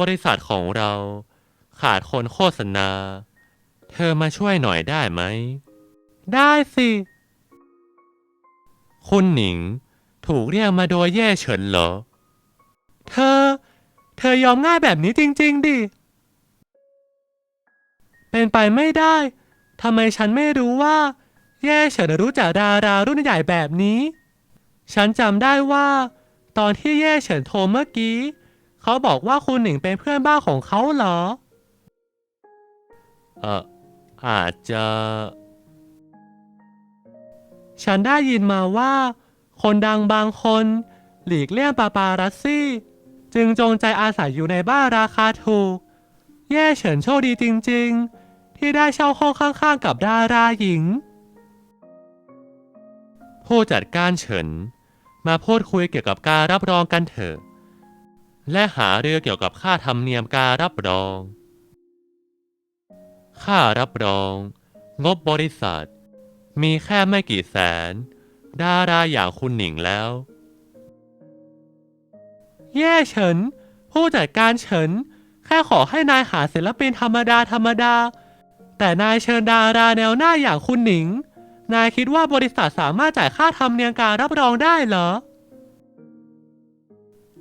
บริษัทของเราขาดคนโฆษณา เธอมาช่วยหน่อยได้ไหม ได้สิ คุณหนิงถูกเรียกมาโดยแย่เฉินเหรอ เธอ เธอยอมง่ายแบบนี้จริง ๆ ดิ เป็นไปไม่ได้ ทำไมฉันไม่รู้ว่า แย่เฉินรู้จักดารารุ่นใหญ่แบบนี้ ฉันจำได้ว่า ตอนที่แย่เฉินโทรเมื่อกี้ เขาบอกว่าคุณหนิงเป็นเพื่อนบ้านของเขาเหรอ เอ่ออาจจะ ฉันได้ยินมาว่า คนดังบางคน หลีกเลี่ยงปาปารัสซี่ จึงจงใจอาศัยอยู่ในบ้านราคาถูก แย่เฉินโชคดีจริง ๆ ที่ได้เช่าห้องข้างๆกับดาราหญิง ผู้จัดการเฉิน มาพูดคุยเกี่ยวกับการรับรองกันเถอะ และหาเรือเกี่ยวกับค่าธรรมเนียมการรับรอง ค่ารับรอง งบบริษัท มีแค่ไม่กี่แสน ดาราอย่างคุณหนิงแล้ว แย่เฉิน ผู้จัดการเฉิน แค่ขอให้นายหาศิลปินธรรมดาธรรมดา แต่นายเชิญดาราแนวหน้าอย่างคุณหนิง นายคิดว่าบริษัทสามารถจ่ายค่าธรรมเนียมการรับรองได้เหรอ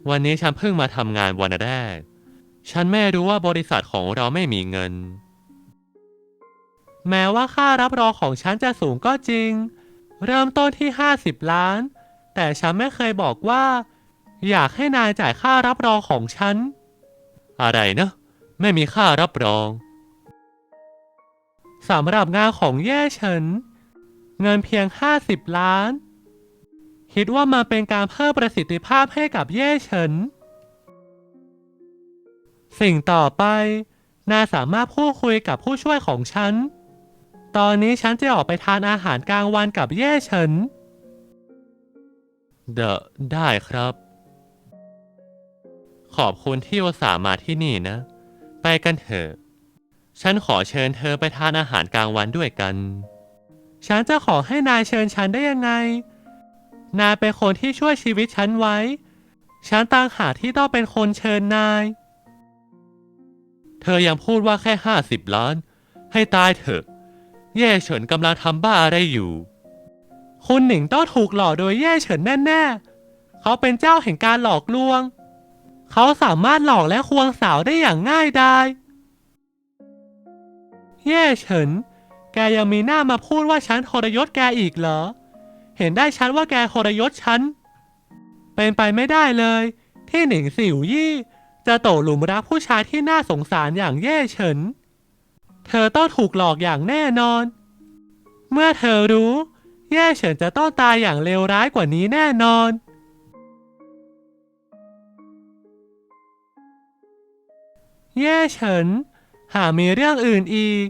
วันนี้ฉันเพิ่งมาทำงานวันแรก ฉันไม่รู้ว่าบริษัทของเราไม่มีเงิน แม้ว่าค่ารับรองของฉันจะสูงก็จริง เริ่มต้นที่ 50 ล้าน แต่ฉันไม่เคยบอกว่า อยากให้นายจ่ายค่ารับรองของฉัน อะไรนะ ไม่มีค่ารับรองสำหรับงานของแย่เฉิน เงินเพียง 50 ล้าน คิดว่ามันเป็นการเพิ่มประสิทธิภาพให้กับเย่เฉิน สิ่งต่อไป นายสามารถพูดคุยกับผู้ช่วยของฉัน ตอนนี้ฉันจะออกไปทานอาหารกลางวันกับเย่เฉิน เดอะได้ครับ ขอบคุณที่อุตส่าห์มาที่นี่นะ ไปกันเถอะฉันขอเชิญเธอไปทานอาหารกลางวันด้วยกัน ฉันจะขอให้นายเชิญฉันได้ยังไง นายเป็นคนที่ช่วยชีวิตฉันไว้ ฉันต่างหากที่ต้องเป็นคนเชิญนาย เธอยังพูดว่าแค่ห้าสิบล้าน ให้ตายเถอะเย่เฉินกำลังทำบ้าอะไรอยู่ คุณหนิงต้องถูกหลอกโดยเย่เฉินแน่ๆ เขาเป็นเจ้าแห่งการหลอกลวง เขาสามารถหลอกและควงสาวได้อย่างง่ายดายเย่เฉิน แกยังมีหน้ามาพูดว่าฉันทรยศแกอีกเหรอ เห็นได้ชัดว่าแกทรยศฉัน เป็นไปไม่ได้เลย ที่หนิงสิวยี่ จะโตหลุมรักผู้ชายที่น่าสงสารอย่างเย่เฉิน เธอต้องถูกหลอกอย่างแน่นอน เมื่อเธอรู้ เย่เฉินจะต้องตายอย่างเลวร้ายกว่านี้แน่นอนเย่เฉิน หากมีเรื่องอื่นอีก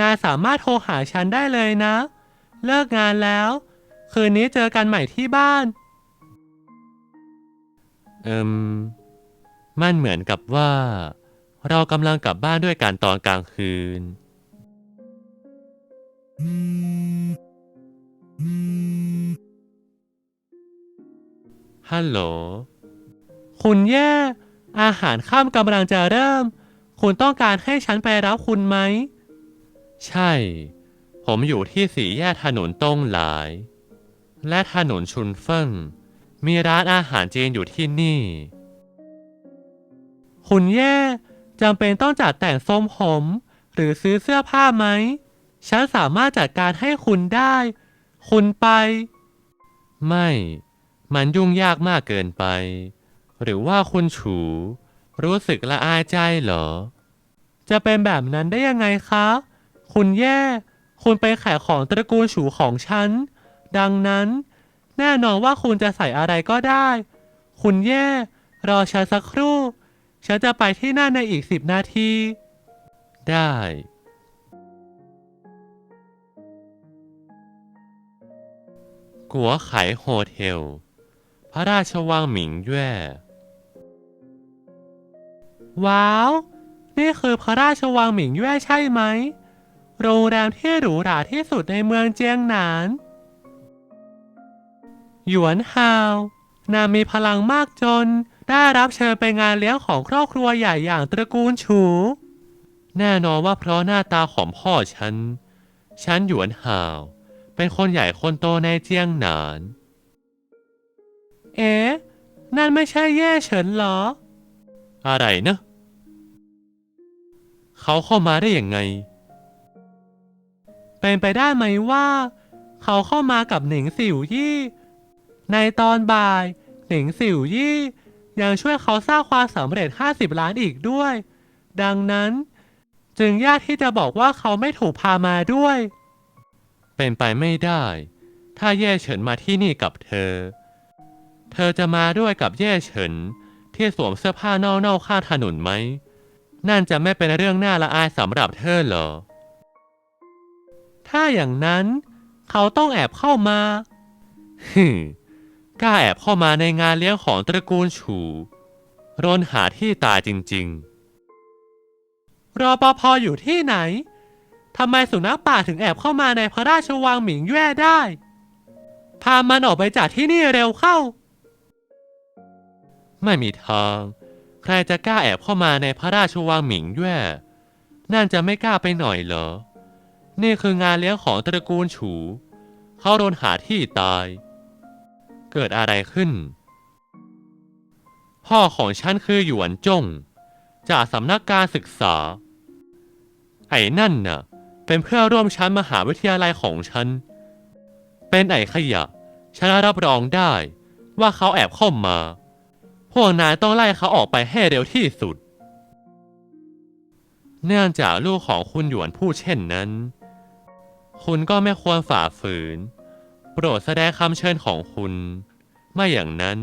นายสามารถโทรหาฉันได้เลยนะ เลิกงานแล้ว คืนนี้เจอกันใหม่ที่บ้าน เอิมมันเหมือนกับว่า เรากำลังกลับบ้านด้วยกันตอนกลางคืน ฮัลโหล คุณแย่ อาหารข้ามกำลังจะเริ่ม คุณต้องการให้ฉันไปรับคุณไหม ใช่ ผมอยู่ที่สี่แยกถนนต้งหลาย และถนนชุนเฟิงมีร้านอาหารจีนอยู่ที่นี่ คุณแย่จำเป็นต้องจัดแต่งทรงผม หรือซื้อเสื้อผ้าไหม ฉันสามารถจัดการให้คุณได้ คุณไป ไม่ มันยุ่งยากมากเกินไป หรือว่าคุณฉู รู้สึกละอายใจเหรอ จะเป็นแบบนั้นได้ยังไงคะ คุณแย่ คุณไปขายของตระกูลฉูของฉัน ดังนั้น แน่นอนว่าคุณจะใส่อะไรก็ได้ คุณแย่ รอฉันสักครู่ ฉันจะไปที่นั่นในอีกสิบนาที ได้ กัวไขโฮเทล พระราชวังหมิงแย่ ว้าว นี่คือพระราชวังหมิงแย่ใช่ไหม โรงแรมที่หรูหราที่สุดในเมืองเจียงหนาน หยวนฮาวนางมีพลังมากจน ได้รับเชิญไปงานเลี้ยงของครอบครัวใหญ่อย่างตระกูลฉู แน่นอนว่าเพราะหน้าตาของพ่อฉัน ฉันหยวนห่าว เป็นคนใหญ่คนโตในเจียงหนาน เอ๊ะ นั่นไม่ใช่แย่เฉินเหรอ อะไรนะ เขาเข้ามาได้ยังไง เป็นไปได้ไหมว่า เขาเข้ามากับหนิงสิวยี่ ในตอนบ่ายหนิงสิวยี่ ยังช่วยเขาสร้างความสำเร็จ 50 ล้านอีกด้วย ดังนั้น จึงยากที่จะบอกว่าเขาไม่ถูกพามาด้วย เป็นไปไม่ได้ ถ้าเย่เฉินมาที่นี่กับเธอ เธอจะมาด้วยกับเย่เฉินที่สวมเสื้อผ้าเน่าๆข้างถนนไหม นั่นจะไม่เป็นเรื่องน่าละอายสำหรับเธอเหรอ ถ้าอย่างนั้น เขาต้องแอบเข้ามาฮึ กล้าแอบเข้ามาในงานเลี้ยงของตระกูลฉูรนหาที่ตายจริงๆ รอปภอยู่ที่ไหน ทำไมสุนัขป่าถึงแอบเข้ามาในพระราชวังหมิงแย่ได้ พามันออกไปจากที่นี่เร็วเข้า ไม่มีทาง ใครจะกล้าแอบเข้ามาในพระราชวังหมิงแย่นั่นจะไม่กล้าไปหน่อยเหรอ นี่คืองานเลี้ยงของตระกูลฉู เขาโดนหาที่ตาย เกิดอะไรขึ้น พ่อของฉันคือหยวนจง จากสำนักการศึกษา ไอ้นั่นน่ะ เป็นเพื่อนร่วมชั้นมหาวิทยาลัยของฉัน เป็นไอ้ขยะ ฉันรับรองได้ว่าเขาแอบเข้ามา พวกนายต้องไล่เขาออกไปให้เร็วที่สุด เนื่องจากลูกของคุณหยวนพูดเช่นนั้น คุณก็ไม่ควรฝ่าฝืน โปรดแสดงคำเชิญของคุณ ไม่อย่างนั้น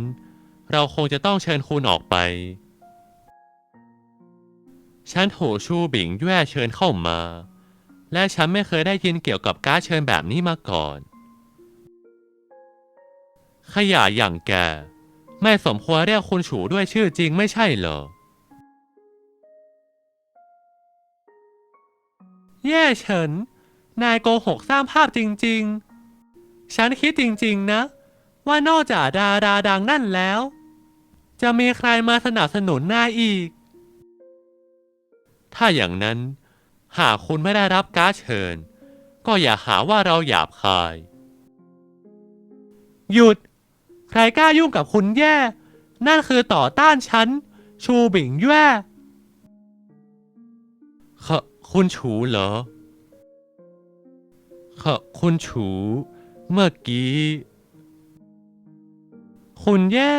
เราคงจะต้องเชิญคุณออกไป ฉันถูกชูบิงแย่เชิญเข้ามา และฉันไม่เคยได้ยินเกี่ยวกับการเชิญแบบนี้มาก่อน ขยะอย่างแก ไม่สมควรเรียกคุณฉูด้วยชื่อจริงไม่ใช่เหรอ แย่เฉิน นายโกหกสร้างภาพจริง ๆ ฉันคิดจริงๆนะ ว่านอกจากดาราดังนั่นแล้ว จะมีใครมาสนับสนุนนายอีก ถ้าอย่างนั้น หากคุณไม่ได้รับการดเชิญ ก็อย่าหาว่าเราหยาบคาย หยุด ใครกล้ายุ่งกับคุณแย่ นั่นคือต่อต้านฉัน ชูบิงแย่ขะคุณฉูเหรอขะคุณฉู เมื่อกี้ คุณแย่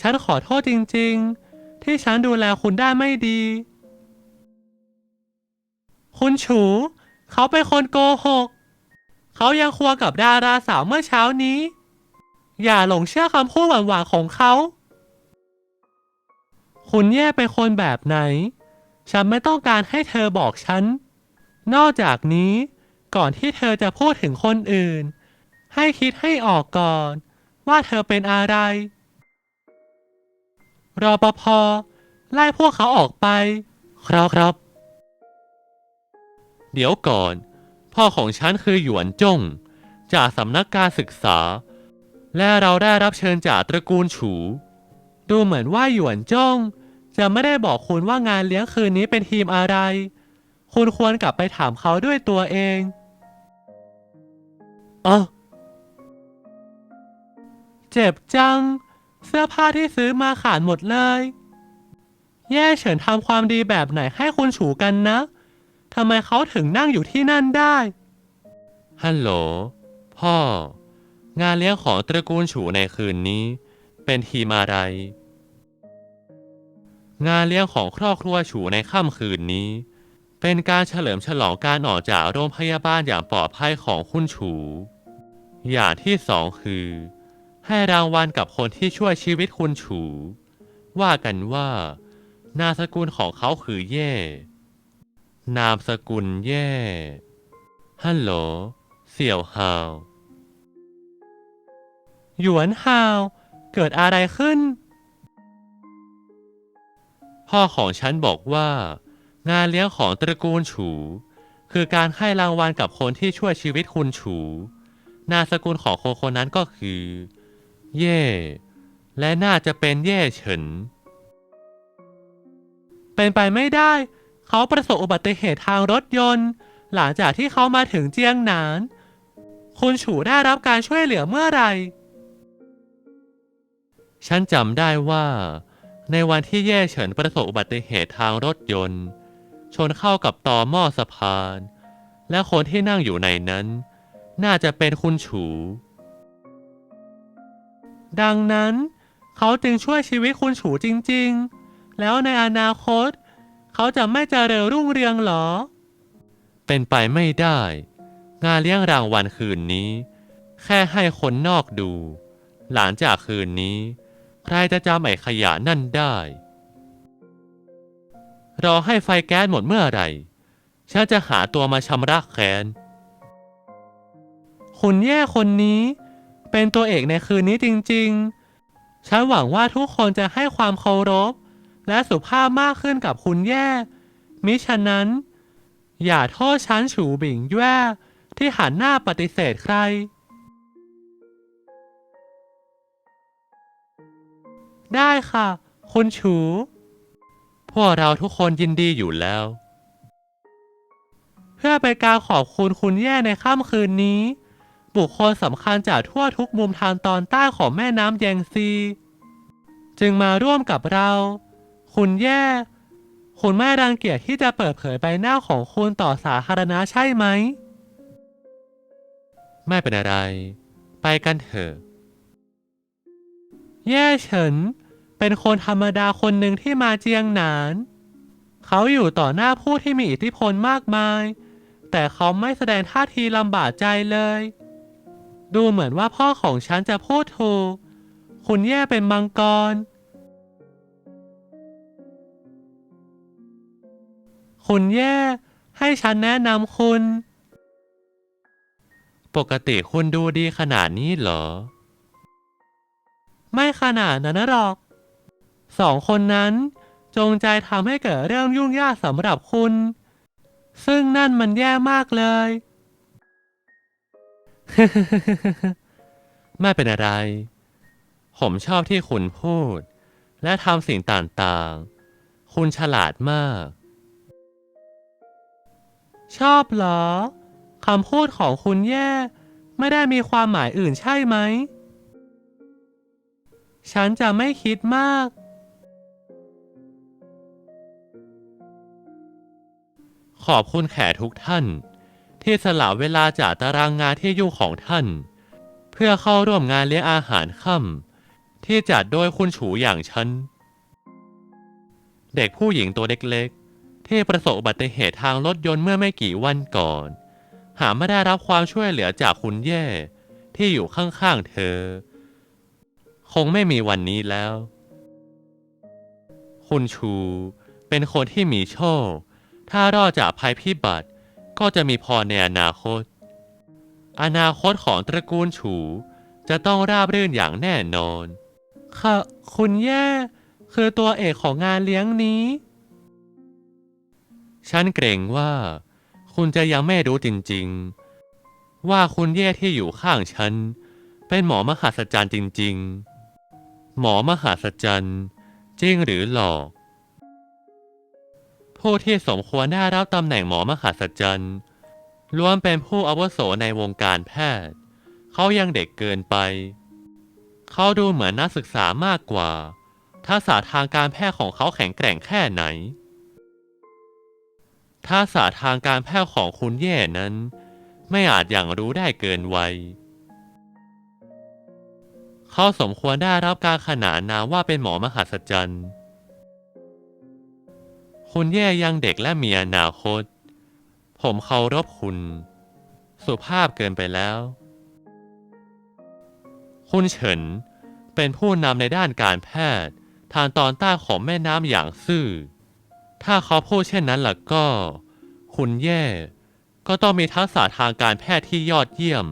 ฉันขอโทษจริง ๆ ที่ฉันดูแลคุณได้ไม่ดี คุณฉู เขาเป็นคนโกหก เขายังควงกับดาราสาวเมื่อเช้านี้ อย่าหลงเชื่อคำพูดหวานๆของเขา คุณแย่เป็นคนแบบไหน ฉันไม่ต้องการให้เธอบอกฉัน นอกจากนี้ก่อนที่เธอจะพูดถึงคนอื่น ให้คิดให้ออกก่อน ว่าเธอเป็นอะไร รอปภไล่พวกเขาออกไป ครับครับ เดี๋ยวก่อน พ่อของฉันคือหยวนจง จากสำนักการศึกษา และเราได้รับเชิญจากตระกูลฉู ดูเหมือนว่าหยวนจง จะไม่ได้บอกคุณว่างานเลี้ยงคืนนี้เป็นทีมอะไร คุณควรกลับไปถามเขาด้วยตัวเอง เออ เจ็บจัง เสื้อผ้าที่ซื้อมาขาดหมดเลย แย่เฉินทำความดีแบบไหนให้คุณฉูกันนะทำไมเขาถึงนั่งอยู่ที่นั่นได้ ฮัลโหล พ่อ งานเลี้ยงของตระกูลฉูในคืนนี้ เป็นทีมอะไร งานเลี้ยงของครอบครัวฉูในค่ำคืนนี้ เป็นการเฉลิมฉลองการออกจากโรงพยาบาลอย่างปลอดภัยของคุณฉู อย่างที่สองคือ ให้รางวัลกับคนที่ช่วยชีวิตคุณฉู ว่ากันว่า นามสกุลของเขาคือเย่ นามสกุลเย่ ฮัลโหล เสี่ยวฮาว หยวนฮาว เกิดอะไรขึ้น พ่อของฉันบอกว่า งานเลี้ยงของตระกูลฉู คือการให้รางวัลกับคนที่ช่วยชีวิตคุณฉู นามสกุลของคนคนนั้นก็คือ เย่ และน่าจะเป็นเย่เฉิน เป็นไปไม่ได้ เขาประสบอุบัติเหตุทางรถยนต์ หลังจากที่เขามาถึงเจียงหนาน คุณฉูได้รับการช่วยเหลือเมื่อไหร่ ฉันจำได้ว่า ในวันที่แย่เฉินประสบอุบัติเหตุทางรถยนต์ ชนเข้ากับตอหม้อสะพาน และคนที่นั่งอยู่ในนั้น น่าจะเป็นคุณฉู ดังนั้น เขาจึงช่วยชีวิตคุณฉูจริง ๆ แล้วในอนาคต เขาจะไม่เจริญรุ่งเรืองหรอ เป็นไปไม่ได้ งานเลี้ยงรางวัลคืนนี้ แค่ให้คนนอกดู หลังจากคืนนี้ ใครจะจำไอ้ขยะนั่นได้ รอให้ไฟแก๊สหมดเมื่อไหร่ ฉันจะหาตัวมาชำระแค้นคุณแย่คนนี้ เป็นตัวเอกในคืนนี้จริงๆ ฉันหวังว่าทุกคนจะให้ความเคารพ และสุภาพมากขึ้นกับคุณแย่ มิฉะนั้น อย่าโทษฉันฉูบิงแย่ที่หันหน้าปฏิเสธใคร ได้ค่ะ คุณฉู พวกเราทุกคนยินดีอยู่แล้ว เพื่อเป็นการขอบคุณคุณแย่ในค่ำคืนนี้ บุคคลสำคัญจากทั่วทุกมุมทางตอนใต้ของแม่น้ำแยงซี จึงมาร่วมกับเรา คุณแย่ คุณไม่รังเกียจที่จะเปิดเผยใบหน้าของคุณต่อสาธารณะใช่ไหม ไม่เป็นอะไร ไปกันเถอะ แย่เฉิน เป็นคนธรรมดาคนหนึ่งที่มาเจียงหนาน เขาอยู่ต่อหน้าผู้ที่มีอิทธิพลมากมาย แต่เขาไม่แสดงท่าทีลำบากใจเลย ดูเหมือนว่าพ่อของฉันจะพูดถูก คุณแย่เป็นมังกร คุณแย่ให้ฉันแนะนำคุณ ปกติคุณดูดีขนาดนี้เหรอ ไม่ขนาดนั้นหรอก สองคนนั้นจงใจทำให้เกิดเรื่องยุ่งยากสำหรับคุณ ซึ่งนั่นมันแย่มากเลย ไม่เป็นอะไร ผมชอบที่คุณพูด และทำสิ่งต่างๆ คุณฉลาดมาก ชอบเหรอคำพูดของคุณแย่ ไม่ได้มีความหมายอื่นใช่ไหม ฉันจะไม่คิดมาก ขอบคุณแขกทุกท่าน ที่สละเวลาจากตารางงานที่ยุ่งของท่าน เพื่อเข้าร่วมงานเลี้ยงอาหารค่ำที่จัดโดยคุณฉูอย่างฉัน เด็กผู้หญิงตัวเล็กๆ ที่ประสบอุบัติเหตุทางรถยนต์เมื่อไม่กี่วันก่อน หาไม่ได้รับความช่วยเหลือจากคุณแย่ ที่อยู่ข้างๆเธอ คงไม่มีวันนี้แล้ว คุณชูเป็นคนที่มีโชค ถ้ารอดจากภัยพิบัติ ก็จะมีพรในอนาคต อนาคตของตระกูลฉูจะต้องราบรื่นอย่างแน่นอน ค่ะ คุณแย่คือตัวเอกของงานเลี้ยงนี้ ฉันเกรงว่า คุณจะยังไม่รู้จริงๆ ว่าคุณแย่ที่อยู่ข้างฉัน เป็นหมอมหัศจรรย์จริง ๆ หมอมหัศจรรย์จริงหรือหลอก ผู้ที่สมควรได้รับตำแหน่งหมอมหัศจรรย์ล้วนเป็นผู้อาวุโสในวงการแพทย์ เขายังเด็กเกินไป เขาดูเหมือนนักศึกษามากกว่า ทักษะทางการแพทย์ของเขาแข็งแกร่งแค่ไหน ทักษะทางการแพทย์ของคุณแย่นั้น ไม่อาจอย่างรู้ได้เกินวัย เขาสมควรได้รับการขนานนามว่าเป็นหมอมหัศจรรย์ คุณแย่ยังเด็กและมีอนาคต ผมเคารพคุณ สุภาพเกินไปแล้ว คุณเฉิน เป็นผู้นำในด้านการแพทย์ ทางตอนใต้ของแม่น้ำอย่างซื่อ ถ้าเขาพูดเช่นนั้นล่ะก็ คุณแย่ ก็ต้องมีทักษะทางการแพทย์ที่ยอดเยี่ยม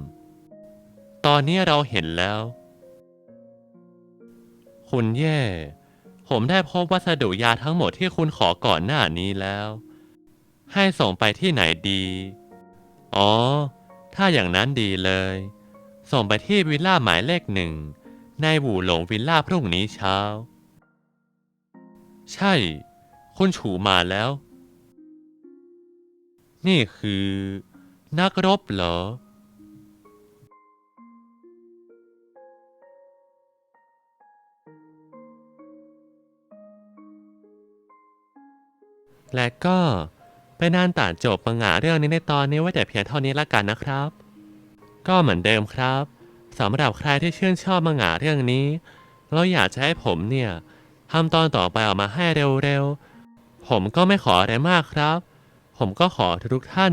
ตอนนี้เราเห็นแล้ว คุณแย่ ผมได้พบวัสดุยาทั้งหมดที่คุณขอก่อนหน้านี้แล้ว ให้ส่งไปที่ไหนดี อ๋อ ถ้าอย่างนั้นดีเลย ส่งไปที่วิลล่าหมายเลขหนึ่ง ในหูหลงวิลล่าพรุ่งนี้เช้า ใช่ คุณฉูมาแล้ว นี่คือ นักรบเหรอ และก็เป็นานต่าจบมังงะเรื่องนี้ในตอนนี้ไว้แต่เพียงเท่านี้ละกันนะครับ ก็เหมือนเดิมครับสำหรับใครที่ชื่นชอบมังงะเรื่องนี้แล้วอยากจะให้ผมเนี่ยทำตอนต่อไปออกมาให้เร็วๆ ผมก็ไม่ขออะไรมากครับ ผมก็ขอทุกท่าน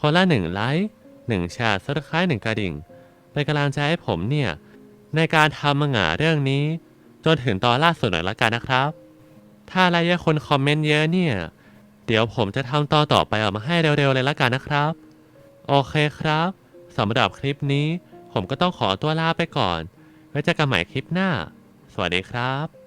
คนละหนึ่งไลค์หนึ่งแชร์ซับสไครต์หนึ่งกระดิ่งเป็นกำลังใจให้ผมเนี่ย ในการทำมังงะเรื่องนี้ จนถึงตอนล่าสุดหน่อยละกันนะครับ ถ้าอะไรเยอะคนคอมเมนต์เยอะเนี่ย ดี๋ยวผมจะทำตอนต่อไปออกมาให้เร็วๆเลยละกันนะครับ โอเคครับสำหรับคลิปนี้ ผมก็ต้องขอตัวลาไปก่อน ไว้เจอกันใหม่คลิปหน้า สวัสดีครับ